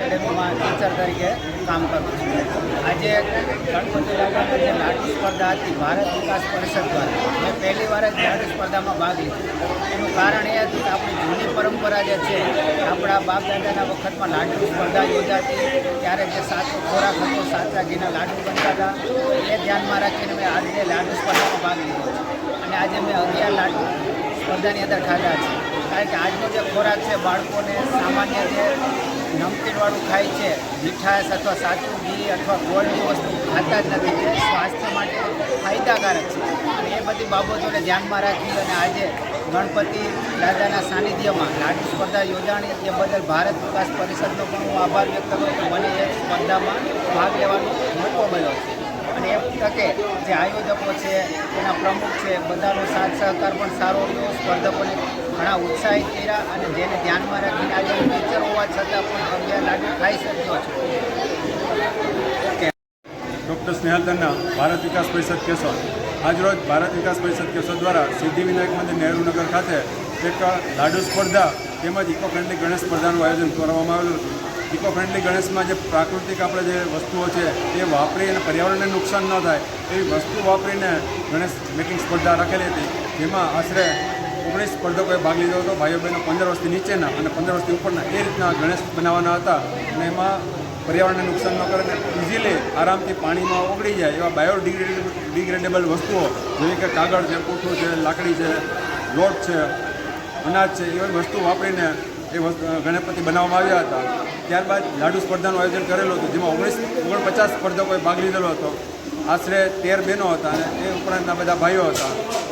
એકેડેમીમાં teacher તરીકે કામ કરું છું. આજે ગણપતિ ઇલાકા જે લાડુ સ્પર્ધા હતી, ભારત વિકાસ પરિષદ દ્વારા, મેં પહેલી વાર જ લાડુ સ્પર્ધામાં ભાગ લીધો. એનું કારણ એ હતું કે આપણી જૂની પરંપરા જે છે, આપણા બાપ દાદાના વખતમાં લાડુ સ્પર્ધા યોજાતી, ત્યારે જે સાચો ખોરાક હતો, સાચા ઘીના લાડુ બનતા હતા, એ ધ્યાનમાં રાખીને મેં આજે લાડુ સ્પર્ધામાં ભાગ લીધો અને આજે મેં અગિયાર લાડુ સ્પર્ધાની અંદર ખાધા છે. કારણ કે આજનો જે ખોરાક છે, બાળકોને સામાન્ય જે નમકીનવાળું ખાય છે, મીઠાશ અથવા સાચું ઘી અથવા ગોળની વસ્તુ ખાતા જ નથી. જે સ્વાસ્થ્ય માટે ફાયદાકારક છે. અને એ બધી બાબતોને ધ્યાનમાં રાખી અને આજે ગણપતિ દાદાના સાનિધ્યમાં લાડુ સ્પર્ધા યોજાણી એ બદલ ભારત વિકાસ પરિષદનો પણ હું આભાર વ્યક્ત કરું છું. મને એ સ્પર્ધામાં ભાગ લેવાનો મોકો મળ્યો છે. અને એ તકે જે આયોજકો છે, એના પ્રમુખ છે, બધાનો સાથ સહકાર પણ સારો રહ્યો. સ્પર્ધકોને ઘણા ઉત્સાહિત કર્યા અને જેને ધ્યાનમાં રાખીને આજે ટીચર હોવા છતાં પણ અગિયાર લાડુ ખાઈ શક્યો છે. ડૉક્ટર સ્નેહલ ભારત વિકાસ પરિષદ કેશોદ. આજરોજ ભારત વિકાસ પરિષદ કેશોદ દ્વારા સિદ્ધિવિનાયક મંદિર નહેરુનગર ખાતે એક લાડુ સ્પર્ધા તેમજ ઇકો ફ્રેન્ડલી ગણેશ સ્પર્ધાનું આયોજન કરવામાં આવેલું હતું. ઇકો ફ્રેન્ડલી ગણેશમાં જે પ્રાકૃતિક આપણે જે વસ્તુઓ છે, એ વાપરી અને પર્યાવરણને નુકસાન ન થાય, એવી વસ્તુ વાપરીને ગણેશ મેકિંગ સ્પર્ધા રાખેલી હતી. જેમાં આશરે ઓગણીસ સ્પર્ધકોએ ભાગ લીધો હતો. ભાઈઓ બહેનો પંદર વર્ષથી નીચેના અને પંદર વર્ષથી ઉપરના એ રીતના ગણેશ બનાવવાના હતા અને એમાં પર્યાવરણને નુકસાન ન કરે અને ઇઝીલી આરામથી પાણીમાં ઓગળી જાય એવા બાયોડિગ્રેડેબલ ડિગ્રેડેબલ વસ્તુઓ, જેવી કે કાગળ છે પૂઠું છે, લાકડી છે, લોટ છે, અનાજ છે, એવી વસ્તુ વાપરીને એ ગણપતિ બનાવવામાં આવ્યા હતા. ત્યારબાદ લાડુ સ્પર્ધાનું આયોજન કરેલું હતું, જેમાં ઓગણીસ, ઓગણપચાસ સ્પર્ધકોએ ભાગ લીધેલો હતો. આશરે તેર બહેનો હતા અને એ ઉપરાંતના બધા ભાઈઓ હતા.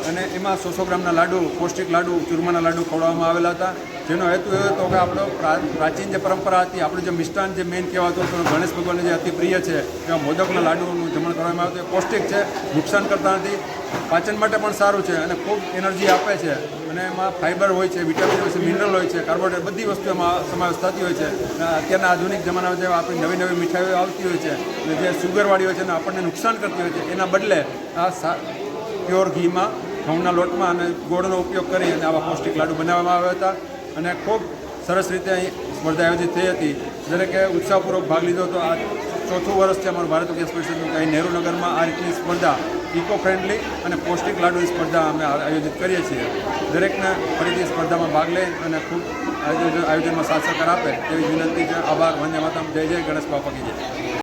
અને એમાં સો સો ગ્રામના લાડુ, પૌષ્ટિક લાડુ, ચૂરમાના લાડુ ખવડાવવામાં આવેલા હતા. જેનો હેતુ એ હતો કે આપણો પ્રા- પ્રાચીન જે પરંપરા હતી, આપણું જે મિષ્ટાન જે મેઇન કહેવાતું હતું ગણેશ ભગવાનને જે અતિ પ્રિય છે, એવા મોદકના લાડુનું જમણ કરવામાં આવ્યું એ પૌષ્ટિક છે, નુકસાન કરતા નથી. પાચન માટે પણ સારું છે અને ખૂબ એનર્જી આપે છે. અને એમાં ફાઇબર હોય છે, વિટામિન હોય છે, મિનરલ હોય છે, કાર્બોહાઈડ્રેટ બધી વસ્તુ એમાં સમાવેશ થતી હોય છે. અને અત્યારના આધુનિક જમાનામાં જે આપણી નવી નવી મીઠાઈઓ આવતી હોય છે, અને જે સુગરવાળી હોય છે અને આપણને નુકસાન કરતી હોય છે, એના બદલે આ પ્યોર ઘીમાં, ઘઉંના લોટમાં અને ગોળનો ઉપયોગ કરી અને આવા પૌષ્ટિક લાડુ બનાવવામાં આવ્યા હતા. અને ખૂબ સરસ રીતે અહીં સ્પર્ધા આયોજિત થઈ હતી. દરેકે ઉત્સાહપૂર્વક ભાગ લીધો હતો આ ચોથું વર્ષ છે અમારું ભારત ગેસ પરિષદનું અહીં નહેરુનગરમાં આ રીતની સ્પર્ધા ઇકો ફ્રેન્ડલી અને પૌષ્ટિક લાડુની સ્પર્ધા અમે આયોજિત કરીએ છીએ. દરેકને ફરીથી સ્પર્ધામાં ભાગ લે અને ખૂબ આયોજન આયોજનમાં સાથ સહકાર આપે તેવી વિનંતી છે. આભાર. વંદે માતા જય જય. ગણેશ બાપા કી જય.